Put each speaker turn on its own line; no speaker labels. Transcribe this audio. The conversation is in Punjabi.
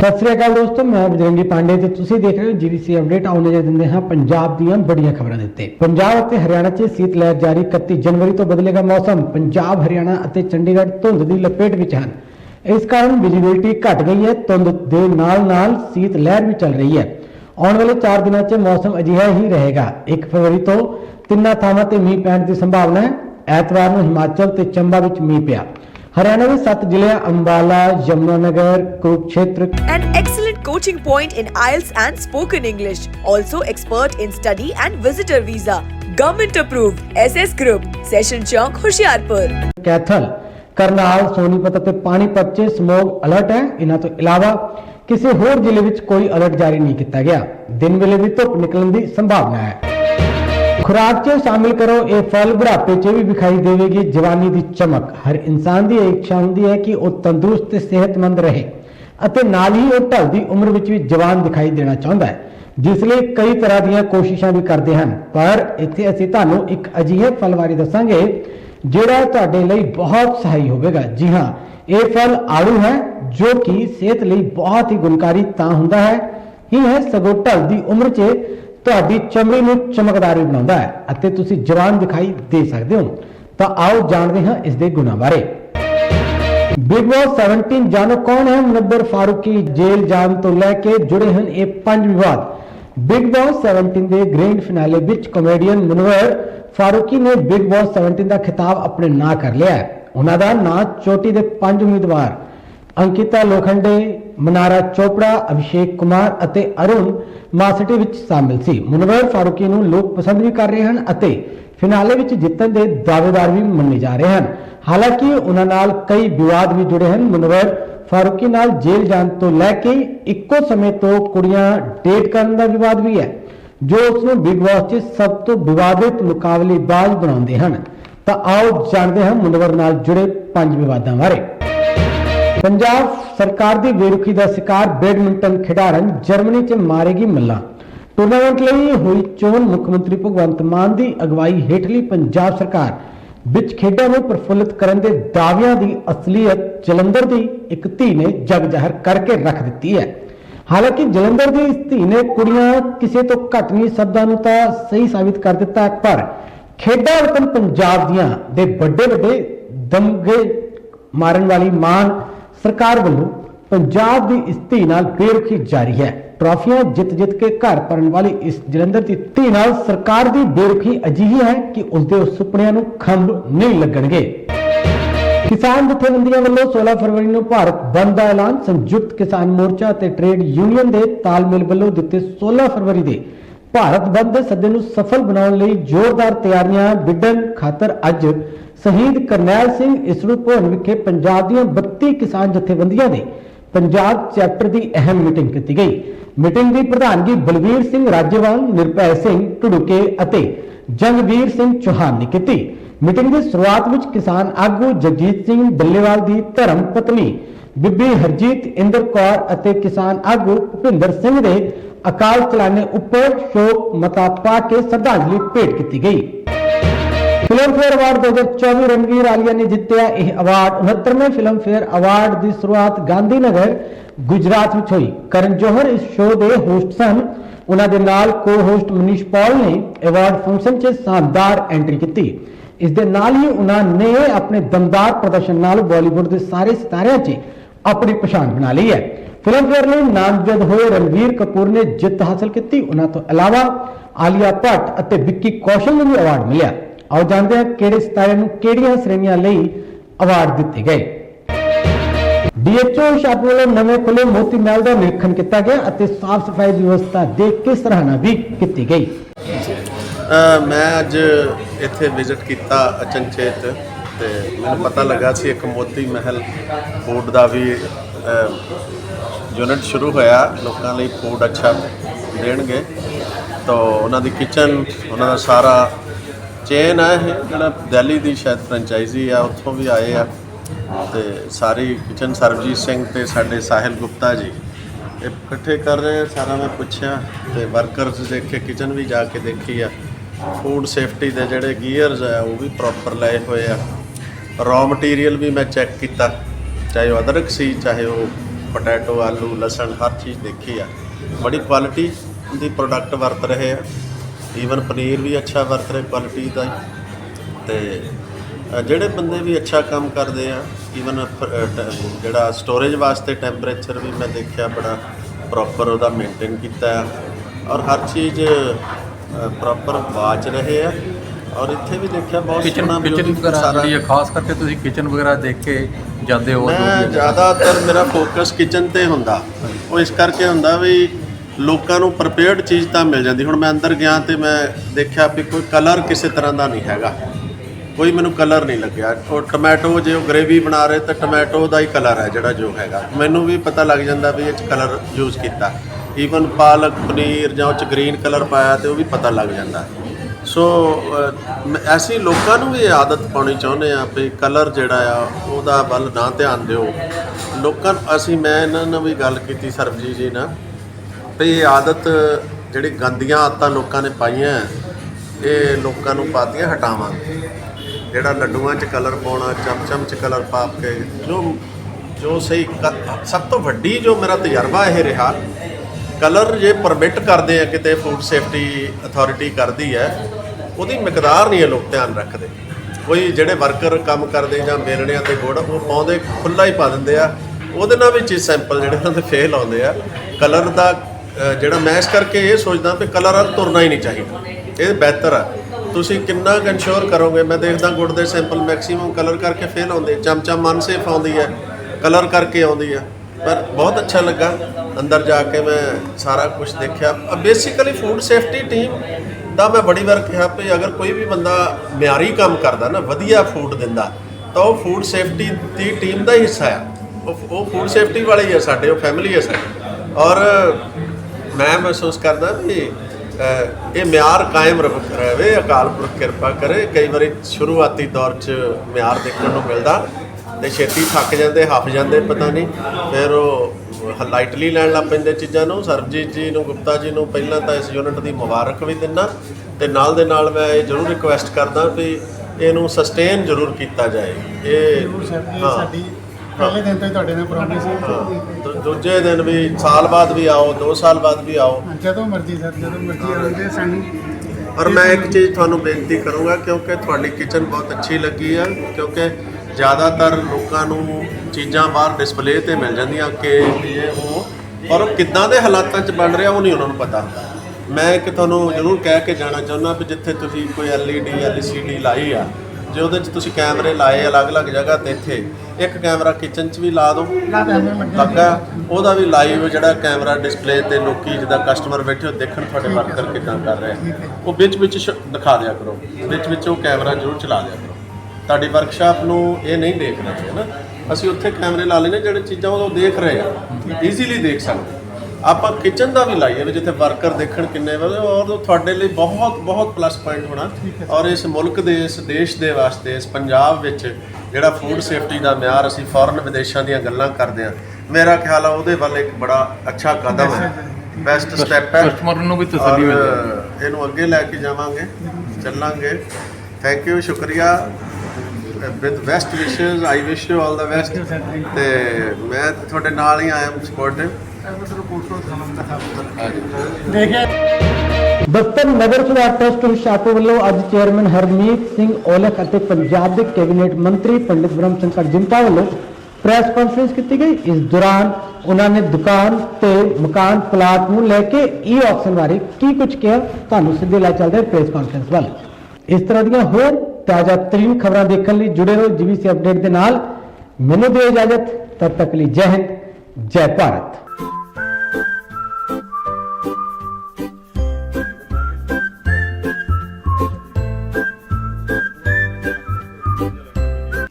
ਸਤਿ ਸ੍ਰੀ ਅਕਾਲ ਦੋਸਤੋ, ਮੈਂ ਬਜਰੰਗੀ ਪਾਂਡੇ ਤੇ ਤੁਸੀਂ ਦੇਖ ਰਹੇ ਹੋ ਜੀਬੀਸੀ ਅਪਡੇਟ। ਆਉਣ ਨਜ਼ਰ ਦਿੰਦੇ ਹਾਂ ਪੰਜਾਬ ਦੀਆਂ ਵੱਡੀਆਂ ਖਬਰਾਂ ਦੇ ਉੱਤੇ। ਪੰਜਾਬ ਅਤੇ ਹਰਿਆਣਾ 'ਚ ਸੀਤ ਲਹਿਰ ਜਾਰੀ 31 ਜਨਵਰੀ ਤੋਂ ਬਦਲੇਗਾ ਮੌਸਮ। ਪੰਜਾਬ, ਹਰਿਆਣਾ ਅਤੇ ਚੰਡੀਗੜ੍ਹ ਧੁੰਦ ਦੀ ਲਪੇਟ ਵਿੱਚ ਹਨ। ਇਸ ਕਾਰਨ ਵਿਜ਼ਿਬਿਲਟੀ ਘਟ ਗਈ ਹੈ, ਧੁੰਦ ਦੇ ਨਾਲ-ਨਾਲ ਸੀਤ ਲਹਿਰ ਵੀ ਚੱਲ ਰਹੀ ਹੈ। ਆਉਣ ਵਾਲੇ 4 ਦਿਨਾਂ 'ਚ ਮੌਸਮ ਅਜਿਹਾ ਹੀ ਰਹੇਗਾ। 1 ਫਰਵਰੀ ਤੋਂ ਤਿੰਨਾਂ ਥਾਵਾਂ ਤੇ ਮੀਂਹ ਪੈਣ ਦੀ ਸੰਭਾਵਨਾ ਹੈ। ਐਤਵਾਰ ਨੂੰ ਹਿਮਾਚਲ ਤੇ ਚੰਬਾ ਵਿੱਚ ਮੀਂਹ ਪਿਆ। ਹਰਿਆਣਾ ਦੇ 7 ਜ਼ਿਲ੍ਹਿਆਂ Ambala Yamunanagar Kurukshetra
An excellent coaching point in IELTS and spoken English. Also expert in study and visitor visa. Government approved. SS Group. Session Chowk, Hoshiarpur.
Kaithal Karnal Sonipat ਅਤੇ ਪਾਣੀਪਤ 'ਚ ਸਮੋਗ ਅਲਰਟ ਹੈ ਇਹਨਾਂ ਤੋਂ ਇਲਾਵਾ ਕਿਸੇ ਹੋਰ ਜ਼ਿਲ੍ਹੇ ਵਿੱਚ ਕੋਈ ਅਲਰਟ ਜਾਰੀ ਨਹੀਂ ਕੀਤਾ ਗਿਆ ਦਿਨ ਵੇਲੇ ਵੀ ਧੁੱਪ ਨਿਕਲਣ ਦੀ ਸੰਭਾਵਨਾ ਹੈ ਖੁਰਾਕ 'ਚ ਸ਼ਾਮਿਲ ਕਰੋ, ਇਹ ਫਲ ਬੁਢਾਪੇ 'ਚ ਵੀ ਵਿਖਾਈ ਦੇਵੇਗੀ। ਜਵਾਨੀ ਦੀ ਚਮਕ। ਹਰ ਇਨਸਾਨ ਦੀ ਇੱਛਾ ਹੁੰਦੀ ਹੈ ਕਿ ਉਹ ਤੰਦਰੁਸਤ ਤੇ ਸਿਹਤਮੰਦ ਰਹੇ ਅਤੇ ਨਾਲ ਹੀ ਉਹ ਢਲਦੀ ਉਮਰ ਵਿੱਚ ਵੀ ਜਵਾਨ ਦਿਖਾਈ ਦੇਣਾ ਚਾਹੁੰਦਾ ਹੈ। ਜਿਸ ਲਈ ਕਈ ਤਰ੍ਹਾਂ ਦੀਆਂ ਕੋਸ਼ਿਸ਼ਾਂ ਵੀ ਕਰਦੇ ਹਨ। ਪਰ ਇੱਥੇ ਅਸੀਂ ਤੁਹਾਨੂੰ ਇੱਕ ਅਜਿਹੇ ਫਲ ਬਾਰੇ ਦੱਸਾਂਗੇ, ਜਿਹੜਾ ਤੁਹਾਡੇ ਲਈ ਬਹੁਤ ਸਹਾਈ ਹੋਵੇਗਾ। ਜੀ ਹਾਂ, ਇਹ ਫਲ ਆੜੂ ਹੈ, ਜੋ ਕਿ ਸਿਹਤ ਲਈ ਬਹੁਤ ਹੀ ਗੁਣਕਾਰੀ ਤਾਂ ਹੁੰਦਾ ਹੈ। ਹੀ ਹੈ ਸਗੋਂ ਢਲਦੀ ਉਮਰ 'ਚ ਤੁਹਾਡੀ ਚਮੜੀ ਨੂੰ ਚਮਕਦਾਰੀ ਬਣਾਉਂਦਾ ਹੈ ਅਤੇ ਤੁਸੀਂ ਜਵਾਨ ਦਿਖਾਈ ਦੇ ਸਕਦੇ ਹੋ। ਤਾਂ ਆਓ ਜਾਣਦੇ ਹਾਂ ਇਸ ਦੇ ਗੁਣਾਂ ਬਾਰੇ। ਬਿਗ ਬੌਸ 17 ਜਾਣੋ ਕੌਣ ਹੈ? ਮੁਨੱਬਰ ਫਾਰੂਕੀ ਜੇਲ੍ਹ ਜਾਣ ਤੋਂ ਲੈ ਕੇ ਜੁੜੇ ਹਨ ਇਹ ਪੰਜ ਵਿਵਾਦ। ਬਿਗ ਬੌਸ 17 ਦੇ ਗ੍ਰੈਂਡ ਫਿਨਾਲੇ ਵਿੱਚ ਕਾਮੇਡੀਅਨ ਮੁਨਵਰ ਫਾਰੂਕੀ ਨੇ ਬਿਗ ਬੌਸ 17 ਦਾ ਖਿਤਾਬ ਆਪਣੇ ਨਾਂ ਕਰ ਲਿਆ ਹੈ। ਉਹਨਾਂ ਦਾ ਨਾਂ ਚੋਟੀ ਦੇ ਪੰਜ ਉਮੀਦਵਾਰ ਅੰਕਿਤਾ ਲੋਖੰਡੇ ਮਨਾਰਾ ਚੋਪੜਾ, ਅਭਿਸ਼ੇਕ ਕੁਮਾਰ ਅਤੇ ਅਰੁਣ ਮਾਸਟੀ ਵਿੱਚ ਸ਼ਾਮਿਲ ਸੀ। ਮੁਨਵਰ ਫਾਰੂਕੀ ਨੂੰ ਲੋਕ ਪਸੰਦ ਵੀ ਕਰ ਰਹੇ ਹਨ ਅਤੇ ਫਿਨਾਲੇ ਵਿੱਚ ਜਿੱਤਣ ਦੇ ਦਾਅਵੇਦਾਰ ਵੀ ਮੰਨੇ ਜਾ ਰਹੇ ਹਨ। ਹਾਲਾਂਕਿ ਉਹਨਾਂ ਨਾਲ ਕਈ ਵਿਵਾਦ ਵੀ ਜੁੜੇ ਹਨ। ਮੁਨਵਰ ਫਾਰੂਕੀ ਨਾਲ ਜੇਲ੍ਹ ਜਾਣ ਤੋਂ ਲੈ ਕੇ ਇੱਕੋ ਸਮੇਂ ਤੋਂ ਕੁੜੀਆਂ ਡੇਟ ਕਰਨ ਦਾ ਵਿਵਾਦ ਵੀ ਹੈ, ਜੋ ਉਸ ਨੂੰ ਬਿਗ ਬਾਸ 'ਚ ਸਭ ਤੋਂ ਵਿਵਾਦਿਤ ਮੁਕਾਬਲੇਬਾਜ਼ ਬਣਾਉਂਦੇ ਹਨ। ਤਾਂ ਆਓ ਜਾਣਦੇ ਹਾਂ ਮੁਨਵਰ ਨਾਲ ਜੁੜੇ ਪੰਜ ਵਿਵਾਦਾਂ ਬਾਰੇ। ਪੰਜਾਬ ਸਰਕਾਰ ਦੀ ਬੇਰੁਖੀ ਦਾ ਸ਼ਿਕਾਰ ਬੈਡਮਿੰਟਨ ਖਿਡਾਰਨ ਜਰਮਨੀ 'ਚ ਮਾਰੇਗੀ ਮੱਲਾ। ਟੂਰਨਾਮੈਂਟ ਲਈ ਹੋਈ ਚੋਣ ਮੁੱਖ ਮੰਤਰੀ ਭਗਵੰਤ ਮਾਨ ਦੀ ਅਗਵਾਈ ਹੇਠਲੀ ਪੰਜਾਬ ਸਰਕਾਰ ਵਿੱਚ ਖੇਡਾਂ ਨੂੰ ਪ੍ਰਫੁੱਲਿਤ ਕਰਨ ਦੇ ਦਾਅਵਿਆਂ ਦੀ ਅਸਲੀਅਤ ਜਲੰਧਰ ਦੀ ਇੱਕ ਧੀ ਨੇ ਜਗ ਜ਼ਾਹਰ ਕਰਕੇ ਰੱਖ ਦਿੱਤੀ ਹੈ। ਹਾਲਾਂਕਿ ਜਲੰਧਰ ਦੀ ਇਸ ਧੀ ਨੇ ਕੁੜੀਆਂ ਕਿਸੇ ਤੋਂ ਘੱਟ ਨਹੀਂ ਸ਼ਬਦਾਂ ਨੂੰ ਤਾਂ ਸਹੀ ਸਾਬਿਤ ਕਰ ਦਿੱਤਾ ਹੈ, ਪਰ ਖੇਡਾਂ ਵਤਨ ਪੰਜਾਬ ਦੀਆਂ ਦੇ ਵੱਡੇ ਵੱਡੇ ਦਮਗੇ ਮਾਰਨ ਵਾਲੀ ਮਾਨ ਸਰਕਾਰ ਵੱਲੋਂ ਪੰਜਾਬ ਦੀ ਇਸ ਧੀ ਨਾਲ ਬੇਰੁਖੀ ਜਾਰੀ ਹੈ। ਟਰਾਫੀਆਂ ਜਿੱਤ ਜਿੱਤ ਕੇ ਘਰ ਭਰਨ ਵਾਲੀ ਇਸ ਜਲੰਧਰ ਦੀ ਧੀ ਨਾਲ ਸਰਕਾਰ ਦੀ ਬੇਰੁਖੀ ਅਜਿਹੀ ਹੈ ਕਿ ਉਸ ਦੇ ਸੁਪਨਿਆਂ ਨੂੰ ਖੰਭ ਨਹੀਂ ਲੱਗਣਗੇ। ਕਿਸਾਨ ਜਥੇਬੰਦੀਆਂ ਵੱਲੋਂ 16 ਫਰਵਰੀ ਨੂੰ ਭਾਰਤ ਬੰਦ ਦਾ ਐਲਾਨ। ਸੰਯੁਕਤ ਕਿਸਾਨ ਮੋਰਚਾ ਅਤੇ ਟ੍ਰੇਡ ਯੂਨੀਅਨ ਦੇ ਤਾਲਮੇਲ ਵੱਲੋਂ ਦਿੱਤੇ 16 ਫਰਵਰੀ ਦੇ ਭਾਰਤ ਬੰਦ ਦੇ ਸੱਦੇ ਨੂੰ ਸਫਲ ਬਣਾਉਣ ਲਈ ਜ਼ੋਰਦਾਰ ਤਿਆਰੀਆਂ। ਵਿੱਢਣ ਖਾਤਰ ਅੱਜ ਸ਼ਹੀਦ ਕਰਨੈਲ ਸਿੰਘ ਇਸਰੂ ਭਵਨ ਵਿਖੇ ਪੰਜਾਬ ਦੀਆਂ 32 ਕਿਸਾਨ ਜਥੇਬੰਦੀਆਂ ਦੇ ਪੰਜਾਬ ਚੈਪਟਰ ਦੀ ਅਹਿਮ ਮੀਟਿੰਗ ਕੀਤੀ ਗਈ। ਮੀਟਿੰਗ ਦੀ ਪ੍ਰਧਾਨਗੀ ਬਲਵੀਰ ਸਿੰਘ ਰਾਜੇਵਾਲ, ਨਿਰਭੈ ਸਿੰਘ ਢੁੜਕੇ ਅਤੇ ਜੰਗਵੀਰ ਸਿੰਘ ਚੌਹਾਨ ਨੇ ਕੀਤੀ। ਮੀਟਿੰਗ ਦੀ ਸ਼ੁਰੂਆਤ ਵਿੱਚ ਕਿਸਾਨ ਆਗੂ ਜਗਜੀਤ ਸਿੰਘ ਬੱਲੇਵਾਲ ਦੀ ਧਰਮ ਪਤਨੀ ਬੀਬੀ ਹਰਜੀਤ ਇੰਦਰ ਕੌਰ ਅਤੇ ਕਿਸਾਨ ਆਗੂ ਭੁਪਿੰਦਰ ਸਿੰਘ ਦੇ ਅਕਾਲ ਚਲਾਣੇ ਉੱਪਰ ਸ਼ੋਕ ਮਤਾ ਪਾ ਕੇ ਸ਼ਰਧਾਂਜਲੀ ਭੇਟ ਕੀਤੀ ਗਈ। ਫਿਲਮਫੇਅਰ ਅਵਾਰਡ 2024 ਰਣਵੀਰ ਆਲੀਆ ਨੇ ਜਿੱਤਿਆ ਇਹ ਅਵਾਰਡ। 69ਵੇਂ ਫਿਲਮਫੇਅਰ ਅਵਾਰਡ ਦੀ ਸ਼ੁਰੂਆਤ ਗਾਂਧੀ ਨਗਰ ਗੁਜਰਾਤ ਵਿੱਚ ਹੋਈ। ਕਰਨ ਜੋਹਰ ਇਸ ਸ਼ੋਅ ਦੇ ਹੋਸਟ ਸਨ। ਉਹਨਾਂ ਦੇ ਨਾਲ ਕੋ-ਹੋਸਟ ਮਨੀਸ਼ ਪੌਲ ਨੇ ਅਵਾਰਡ ਫੰਕਸ਼ਨ 'ਚ ਸ਼ਾਨਦਾਰ ਐਂਟਰੀ ਕੀਤੀ। ਇਸ ਦੇ ਨਾਲ ਹੀ ਉਹਨਾਂ ਨੇ ਆਪਣੇ ਦਮਦਾਰ ਪ੍ਰਦਰਸ਼ਨ ਨਾਲ ਬਾਲੀਵੁੱਡ ਦੇ ਸਾਰੇ ਸਿਤਾਰਿਆਂ 'ਚ ਆਪਣੀ ਪਛਾਣ ਬਣਾ ਲਈ ਹੈ। ਫਿਲਮਫੇਅਰ ਲਈ ਨਾਮਜ਼ਦ ਹੋਏ ਰਣਵੀਰ ਕਪੂਰ ਨੇ ਜਿੱਤ ਹਾਸਲ ਕੀਤੀ। ਉਹਨਾਂ ਤੋਂ ਇਲਾਵਾ ਆਲੀਆ ਭੱਟ ਅਤੇ ਵਿੱਕੀ ਕੌਸ਼ਲ ਨੂੰ ਵੀ ਅਵਾਰਡ ਮਿਲਿਆ। ਆਓ ਜਾਣਦੇ ਹਾਂ ਕਿਹੜੇ ਸਿਤਾਰੇ ਨੂੰ ਕਿਹੜੀਆਂ ਸ਼੍ਰੇਣੀਆਂ ਲਈ ਅਵਾਰਡ ਦਿੱਤੇ ਗਏ। ਡੀਐਚਓ ਸ਼ਾਪ ਵੱਲੋਂ ਨਵੇਂ ਖੁੱਲੇ ਮੋਤੀ ਮਹਿਲ ਦਾ ਨਿਰੀਖਣ ਕੀਤਾ ਗਿਆ ਅਤੇ ਸਾਫ਼ ਸਫ਼ਾਈ ਦੀ ਵਿਵਸਥਾ ਦੇਖ ਕੇ ਸਰਾਹਨਾ ਵੀ ਕੀਤੀ ਗਈ।
ਅ, ਮੈਂ ਅੱਜ ਇੱਥੇ ਵਿਜ਼ਿਟ ਕੀਤਾ ਅਚਨਚੇਤ ਤੇ ਮੈਨੂੰ ਪਤਾ ਲੱਗਾ ਸੀ ਇੱਕ ਮੋਤੀ ਮਹਿਲ ਫੂਡ ਦਾ ਵੀ ਯੂਨਿਟ ਸ਼ੁਰੂ ਹੋਇਆ। ਲੋਕਾਂ ਲਈ ਫੂਡ ਅੱਛਾ ਦੇਣਗੇ। ਤਾਂ ਉਹਨਾਂ ਦੀ ਕਿਚਨ ਉਹਨਾਂ ਦਾ ਸਾਰਾ ਚੇਨ ਹੈ ਇਹ, ਜਿਹੜਾ ਦਿੱਲੀ ਦੀ ਸ਼ਾਇਦ ਫਰੈਂਚਾਈਜ਼ੀ ਆ, ਉੱਥੋਂ ਵੀ ਆਏ ਆ। ਤੇ ਸਾਰੀ ਕਿਚਨ ਸਰਬਜੀਤ ਸਿੰਘ ਤੇ ਸਾਡੇ ਸਾਹਿਲ ਗੁਪਤਾ ਜੀ। ਇਹ ਇਕੱਠੇ ਕਰ ਰਹੇ ਆ ਸਾਰਾ ਮੈਂ ਪੁੱਛਿਆ, ਤੇ ਵਰਕਰਸ ਦੇਖੇ, ਕਿਚਨ ਵੀ ਜਾ ਕੇ ਦੇਖੀ ਆ। ਫੂਡ ਸੇਫਟੀ ਦੇ ਜਿਹੜੇ ਗੀਅਰਸ ਆ, ਉਹ ਵੀ ਪ੍ਰੋਪਰ ਲਏ ਹੋਏ ਆ। ਰॉ ਮਟੀਰੀਅਲ ਵੀ ਮੈਂ ਚੈੱਕ ਕੀਤਾ, ਚਾਹੇ ਉਹ ਅਦਰਕ ਸੀ, ਚਾਹੇ ਉਹ ਪੋਟੈਟੋ ਆਲੂ, ਲਸਣ, ਹਰ ਚੀਜ਼ ਦੇਖੀ ਆ। ਬੜੀ ਕੁਆਲਿਟੀ ਦੀ ਪ੍ਰੋਡਕਟ ਵਰਤ ਰਹੇ ਆ। ਈਵਨ ਪਨੀਰ ਵੀ ਅੱਛਾ ਵਰਤ ਰਹੇ ਕੁਆਲਿਟੀ ਦਾ। ਤੇ ਜਿਹੜੇ ਬੰਦੇ ਵੀ ਅੱਛਾ ਕੰਮ ਕਰਦੇ ਆ ਈਵਨ ਜਿਹੜਾ ਸਟੋਰੇਜ ਵਾਸਤੇ ਟੈਂਪਰੇਚਰ ਵੀ ਮੈਂ ਦੇਖਿਆ ਬੜਾ ਪ੍ਰੋਪਰ ਉਹਦਾ ਮੇਨਟੇਨ ਕੀਤਾ ਆ। ਔਰ ਹਰ ਚੀਜ਼ ਪ੍ਰੋਪਰ ਵਾਚ ਰਹੇ ਆ। ਔਰ ਇੱਥੇ ਵੀ ਦੇਖਿਆ ਬਹੁਤ
ਕਿਚਨ
ਸੋਹਣਾ
ਕਿਚਨ ਵਗੈਰਾ ਜਿਹੜੀ ਹੈ ਖਾਸ ਕਰਕੇ ਤੁਸੀਂ ਕਿਚਨ ਵਗੈਰਾ ਦੇਖ ਕੇ ਜਾਂਦੇ ਹੋ
ਮੈਂ
ਹੈ।
ਜ਼ਿਆਦਾਤਰ ਮੇਰਾ ਫੋਕਸ ਕਿਚਨ ਤੇ ਹੁੰਦਾ। ਉਹ ਇਸ ਕਰਕੇ ਹੁੰਦਾ ਵੀ ਲੋਕਾਂ ਨੂੰ ਪ੍ਰਪੇਅਰਡ ਚੀਜ਼ ਤਾਂ ਮਿਲ ਜਾਂਦੀ। ਹੁਣ ਮੈਂ ਅੰਦਰ ਗਿਆ ਤੇ ਮੈਂ ਦੇਖਿਆ ਵੀ ਕੋਈ ਕਲਰ ਕਿਸੇ ਤਰ੍ਹਾਂ ਦਾ ਨਹੀਂ ਹੈਗਾ। ਕੋਈ ਮੈਨੂੰ ਕਲਰ ਨਹੀਂ ਲੱਗਿਆ। ਉਹ ਟੋਮੈਟੋ ਜੇ ਉਹ ਗ੍ਰੇਵੀ ਬਣਾ ਰਹੇ ਤਾਂ ਟੋਮੈਟੋ ਦਾ ਹੀ ਕਲਰ ਹੈ ਜਿਹੜਾ ਜੋ ਹੈਗਾ। ਮੈਨੂੰ ਵੀ ਪਤਾ ਲੱਗ ਜਾਂਦਾ ਵੀ ਇਹ ਚ ਕਲਰ ਯੂਜ਼ ਕੀਤਾ। ਈਵਨ ਪਾਲਕ ਪਨੀਰ ਜਾਂ ਉਹ ਚ ਗ੍ਰੀਨ ਕਲਰ ਪਾਇਆ ਤੇ ਉਹ ਵੀ ਪਤਾ ਲੱਗ ਜਾਂਦਾ। ਸੋ ਅਹ, ਅਸੀਂ ਲੋਕਾਂ ਨੂੰ ਵੀ ਆਦਤ ਪਾਉਣੀ ਚਾਹੁੰਦੇ ਆ ਵੀ ਕਲਰ ਜਿਹੜਾ ਆ ਉਹਦਾ ਵੱਲ ਨਾ ਧਿਆਨ ਦਿਓ। ਲੋਕਾਂ ਅਸੀਂ ਮੈਂ ਇਹਨਾਂ ਨਾਲ ਵੀ ਗੱਲ ਕੀਤੀ ਸਰਬਜੀਤ ਜੀ ਨਾਲ। ਵੀ ਇਹ ਆਦਤ ਜਿਹੜੀ ਗੰਦੀਆਂ ਆਦਤਾਂ ਲੋਕਾਂ ਨੇ ਪਾਈਆਂ, ਇਹ ਲੋਕਾਂ ਨੂੰ ਪਾਤੀਆਂ ਹਟਾਵਾਂਗੇ। ਜਿਹੜਾ ਲੱਡੂਆਂ 'ਚ ਕਲਰ ਪਾਉਣਾ, ਚਮਚਮ 'ਚ ਕਲਰ ਪਾ ਕੇ, ਜੋ ਜੋ ਸਹੀ ਕ- ਸਭ ਤੋਂ ਵੱਡੀ ਜੋ ਮੇਰਾ ਤਜਰਬਾ ਇਹ ਰਿਹਾ, ਕਲਰ ਜੇ ਪਰਮਿਟ ਕਰਦੇ ਆ ਕਿਤੇ, ਫੂਡ ਸੇਫਟੀ ਅਥਾਰਟੀ ਕਰਦੀ ਹੈ, ਉਹਦੀ ਮਿਕਦਾਰ ਨਹੀਂ ਇਹ ਲੋਕ ਧਿਆਨ ਰੱਖਦੇ। ਕੋਈ ਜਿਹੜੇ ਵਰਕਰ ਕੰਮ ਕਰਦੇ ਜਾਂ ਮੇਲਣਿਆਂ ਤੇ ਗੁੜ, ਉਹ ਪਾਉਂਦੇ ਖੁੱਲਾ ਹੀ ਪਾ ਦਿੰਦੇ ਆ। ਉਹਦੇ ਨਾਲ ਵੀ ਚੀਜ਼ ਸੈਂਪਲ ਜਿਹੜੇ ਉਹਨਾਂ ਦੇ ਫੇਲ ਆਉਂਦੇ ਆ। ਕਲਰ ਦਾ ਜਿਹੜਾ ਮੈਂ ਇਸ ਕਰਕੇ ਇਹ ਸੋਚਦਾ ਵੀ ਕਲਰ ਵੱਲ ਤੁਰਨਾ ਹੀ ਨਹੀਂ ਚਾਹੀਦਾ। ਇਹ ਬਿਹਤਰ ਆ। ਤੁਸੀਂ ਕਿੰਨਾ ਕੰਸ਼ੋਰ ਕਰੋਗੇ? ਮੈਂ ਦੇਖਦਾ ਗੁੜ ਦੇ ਸੈਂਪਲ ਮੈਕਸਿਮਮ ਕਲਰ ਕਰਕੇ ਫੇਲ ਆਉਂਦੇ। ਚਮਚਾ ਮਨ ਸੇਫ ਆਉਂਦੀ ਹੈ, ਕਲਰ ਕਰਕੇ ਆਉਂਦੀ ਹੈ। ਪਰ ਬਹੁਤ ਅੱਛਾ ਲੱਗਾ। ਅੰਦਰ ਜਾ ਕੇ ਮੈਂ ਸਾਰਾ ਕੁਝ ਦੇਖਿਆ। ਬੇਸਿਕਲੀ ਫੂਡ ਸੇਫਟੀ ਟੀਮ ਦਾ ਮੈਂ ਬੜੀ ਵਾਰ ਕਿਹਾ ਵੀ ਅਗਰ ਕੋਈ ਵੀ ਬੰਦਾ ਮਿਆਰੀ ਕੰਮ ਕਰਦਾ ਨਾ, ਵਧੀਆ ਫੂਡ ਦਿੰਦਾ, ਤਾਂ ਉਹ ਫੂਡ ਸੇਫਟੀ ਦੀ ਟੀਮ ਦਾ ਹੀ ਹਿੱਸਾ ਆ। ਉਹ ਉਹ ਫੂਡ ਸੇਫਟੀ ਵਾਲੇ ਹੀ ਆ ਸਾਡੇ, ਉਹ ਫੈਮਿਲੀ ਹੈ ਸਾਡੀ। ਔਰ ਮੈਂ ਮਹਿਸੂਸ ਕਰਦਾ ਵੀ ਇਹ ਮਿਆਰ ਕਾਇਮ ਰਹ- ਰਹੇ ਅਕਾਲ ਪੁਰਖ ਕਿਰਪਾ ਕਰੇ। ਕਈ ਵਾਰੀ ਸ਼ੁਰੂਆਤੀ ਦੌਰ 'ਚ ਮਿਆਰ ਦੇਖਣ ਨੂੰ ਮਿਲਦਾ ਤੇ ਛੇਤੀ ਥੱਕ ਜਾਂਦੇ ਹੱਫ ਜਾਂਦੇ ਪਤਾ ਨਹੀਂ। ਫਿਰ ਉਹ ਲਾਈਟਲੀ ਲੈਣ ਲੱਗ ਪੈਂਦੇ ਚੀਜ਼ਾਂ ਨੂੰ। ਸਰਬਜੀਤ ਜੀ ਨੂੰ ਗੁਪਤਾ ਜੀ ਨੂੰ ਪਹਿਲਾਂ ਤਾਂ ਇਸ ਯੂਨਿਟ ਦੀ ਮੁਬਾਰਕ ਵੀ ਦਿੰਦਾ ਤੇ ਨਾਲ ਦੇ ਨਾਲ ਮੈਂ ਇਹ ਜ਼ਰੂਰ ਰਿਕੁਐਸਟ ਕਰਦਾ ਵੀ ਇਹਨੂੰ ਸਸਟੇਨ ਜ਼ਰੂਰ ਕੀਤਾ ਜਾਏ। ਇਹ ਹਾਂ।
ਪਹਿਲੇ ਦਿਨ ਤੋਂ ਹੀ ਤੁਹਾਡੇ ਨਾਲ ਪ੍ਰੋਮਿਸ ਹੈ
ਦੂ- ਦੂਜੇ ਦਿਨ ਵੀ ਸਾਲ ਬਾਅਦ ਵੀ ਆਓ 2 ਸਾਲ ਬਾਅਦ ਵੀ ਆਓ।
ਜਦੋਂ ਮਰਜ਼ੀ ਸਰ ਜਦੋਂ ਮਰਜ਼ੀ ਆਉਂਦੇ ਸਾਨੂੰ
ਔਰ ਮੈਂ ਇੱਕ ਚੀਜ਼ ਤੁਹਾਨੂੰ ਬੇਨਤੀ ਕਰੂੰਗਾ ਕਿਉਂਕਿ ਤੁਹਾਡੀ ਕਿਚਨ ਬਹੁਤ ਅੱਛੀ ਲੱਗੀ ਆ ਕਿਉਂਕਿ ਜ਼ਿਆਦਾਤਰ ਲੋਕਾਂ ਨੂੰ ਚੀਜ਼ਾਂ ਬਾਹਰ ਡਿਸਪਲੇ ਤੇ ਮਿਲ ਜਾਂਦੀਆਂ ਕਿ ਇਹ ਉਹ। ਪਰ ਉਹ ਕਿੱਦਾਂ ਦੇ ਹਾਲਾਤਾਂ 'ਚ ਬਣ ਰਿਹਾ ਉਹ ਨਹੀਂ ਉਹਨਾਂ ਨੂੰ ਪਤਾ ਮੈਂ ਇੱਕ ਤੁਹਾਨੂੰ ਜ਼ਰੂਰ ਕਹਿ ਕੇ ਜਾਣਾ ਚਾਹੁੰਦਾ ਵੀ ਜਿੱਥੇ ਤੁਸੀਂ ਕੋਈ LED LCD ਲਾਈ ਆ ਜੇ ਉਹਦੇ 'ਚ ਤੁਸੀਂ ਕੈਮਰੇ ਲਾਏ ਅਲੱਗ-ਅਲੱਗ ਜਗ੍ਹਾ ਤੇ ਇੱਥੇ ਇੱਕ ਕੈਮਰਾ ਕਿਚਨ 'ਚ ਵੀ ਲਾ ਦਿਓ।
ਲੱਗੇ
ਉਹਦਾ ਵੀ ਲਾਈਵ ਜਿਹੜਾ ਕੈਮਰਾ ਡਿਸਪਲੇ ਤੇ ਲੋਕੀ ਜਿਹਦਾ ਕਸਟਮਰ ਬੈਠੇ ਹੋ ਦੇਖਣ ਤੁਹਾਡੇ ਵਰਕਰ ਕਿਦਾਂ ਕਰ ਰਹੇ। ਉਹ ਵਿੱਚ ਵਿੱਚ ਦਿਖਾ ਦਿਆ ਕਰੋ ਵਿੱਚ ਵਿੱਚ ਉਹ ਕੈਮਰਾ ਜ਼ਰੂਰ ਚਲਾ ਦਿਆ ਕਰੋ। ਤੁਹਾਡੀ ਵਰਕਸ਼ਾਪ ਨੂੰ ਇਹ ਨਹੀਂ ਦੇਖ ਰਹੇ ਹੈ ਨਾ? ਅਸੀਂ ਉੱਥੇ ਕੈਮਰੇ ਲਾ ਲੈਨੇ ਜਿਹੜੇ ਚੀਜ਼ਾਂ ਉਹ ਦੇਖ ਰਹੇ ਆ। ਈਜ਼ੀਲੀ ਦੇਖ ਸਕਦੇ। ਆਪਾਂ ਕਿਚਨ ਦਾ ਵੀ ਲਾਈਏ ਵੀ ਜਿੱਥੇ ਵਰਕਰ ਦੇਖਣ ਕਿੰਨੇ ਵਾਲੇ ਔਰ ਤੁਹਾਡੇ ਲਈ ਬਹੁਤ ਬਹੁਤ ਪਲੱਸ ਪੁਆਇੰਟ ਹੋਣਾ। ਔਰ ਇਸ ਮੁਲਕ ਦੇ ਇਸ ਦੇਸ਼ ਦੇ ਵਾਸਤੇ ਇਸ ਪੰਜਾਬ ਵਿੱਚ ਜਿਹੜਾ ਫੂਡ ਸੇਫਟੀ ਦਾ ਮਿਆਰ ਅਸੀਂ ਫੋਰਨ ਵਿਦੇਸ਼ਾਂ ਦੀਆਂ ਗੱਲਾਂ ਕਰਦੇ ਆ ਮੇਰਾ ਖਿਆਲ ਆ ਉਹਦੇ ਵੱਲ ਇੱਕ ਬੜਾ ਅੱਛਾ ਕਦਮ ਹੈ। ਬੈਸਟ ਸਟੈਪ ਹੈ।
ਕਸਟਮਰ ਨੂੰ ਵੀ ਤਸੱਲੀ ਮਿਲ ਜਾਂਦੀ
ਇਹਨੂੰ ਅੱਗੇ ਲੈ ਕੇ ਜਾਵਾਂਗੇ ਚੱਲਾਂਗੇ। ਥੈਂਕ ਯੂ ਸ਼ੁਕਰੀਆ। With best wishes I wish you all the best ਤੇ ਮੈਂ ਤੁਹਾਡੇ ਨਾਲ ਹੀ ਆਇਆ ਸਪੋਰਟਿਵ
ਦੇਖਿਆ
ਨਗਰ ਸੁਧਾਰ ਟਰਸਟ ਹੁਸ਼ਿਆਰਪੁਰ ਵੱਲੋਂ ਅੱਜ ਚੇਅਰਮੈਨ ਹਰਮੀਤ ਸਿੰਘ ਔਲਖ ਅਤੇ ਪੰਜਾਬ ਦੇ ਕੈਬਨਿਟ ਮੰਤਰੀ ਪੰਡਿਤ ਬ੍ਰਹਮ ਸ਼ੰਕਰ ਜਿੰਤਾ ਵੱਲੋਂ ਪ੍ਰੈਸ ਕਾਨਫਰੰਸ ਕੀਤੀ ਗਈ ਇਸ ਦੌਰਾਨ ਉਹਨਾਂ ਨੇ ਦੁਕਾਨ ਤੇ ਮਕਾਨ ਪਲਾਟ ਨੂੰ ਲੈ ਕੇ ਈ ਆਕਸ਼ਨ ਬਾਰੇ ਕੀ ਕੁਝ ਕਿਹਾ ਤੁਹਾਨੂੰ ਸਿੱਧੇ ਲੈ ਚੱਲਦੇ ਪ੍ਰੈਸ ਕਾਨਫਰੰਸ ਵੱਲ ਇਸ ਤਰ੍ਹਾਂ ਦੀਆਂ ਹੋਰ ਤਾਜ਼ਾ ਤਰੀਨ ਖਬਰਾਂ ਦੇਖਣ ਲਈ ਜੁੜੇ ਰਹੋ ਜੀਵੀਸੀ ਅਪਡੇਟ ਦੇ ਨਾਲ ਮੈਨੂੰ ਦਿਓ ਇਜਾਜ਼ਤ ਤਦ ਤੱਕ ਲਈ ਜੈ ਹਿੰਦ ਜੈ ਭਾਰਤ